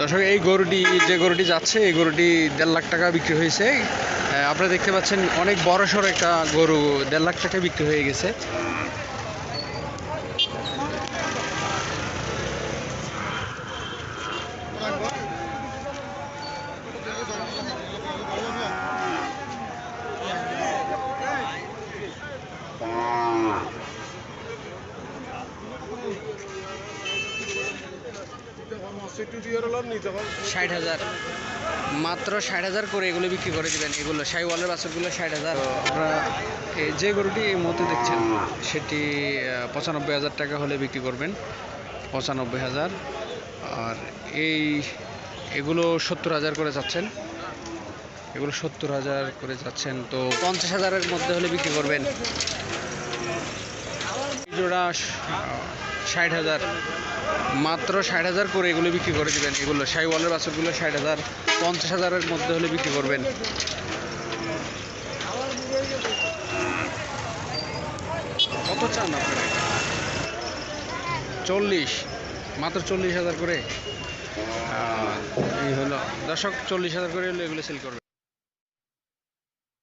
দর্শক, এই গরুটি, যে গরুটি যাচ্ছে, এই গরুটি দেড় লাখ টাকা বিক্রি হয়েছে। আপনারা দেখতে পাচ্ছেন অনেক বড় সড় একটা গরু, দেড় লাখ টাকা বিক্রি হয়ে গেছে। ষাট হাজার। মাত্র ষাট হাজার করে এগুলো বিক্রি করে দিবেন। এগুলো সাইওয়ালের বাছুরগুলো ষাট হাজার। আপনারা যে গরুটি এই মুহূর্তে দেখছেন সেটি পঁচানব্বই হাজার টাকা হলে বিক্রি করবেন। পঁচানব্বই হাজার। আর এই এগুলো সত্তর হাজার করে যাচ্ছেন। এগুলো সত্তর হাজার করে যাচ্ছেন। তো পঞ্চাশ হাজারের মধ্যে হলে বিক্রি করবেন। জোড়া ষাট হাজার। মাত্র ষাট হাজার করে এগুলো বিক্রি করে দেবেন। এগুলো সাইওয়ালের বাছুরগুলো ষাট হাজার, পঞ্চাশ হাজারের মধ্যে হলে বিক্রি করবেন। কত চান আপনারা? চল্লিশ। মাত্র চল্লিশ হাজার করে। এই হলো। দর্শক, চল্লিশ হাজার করে হলে এগুলো সেল করবে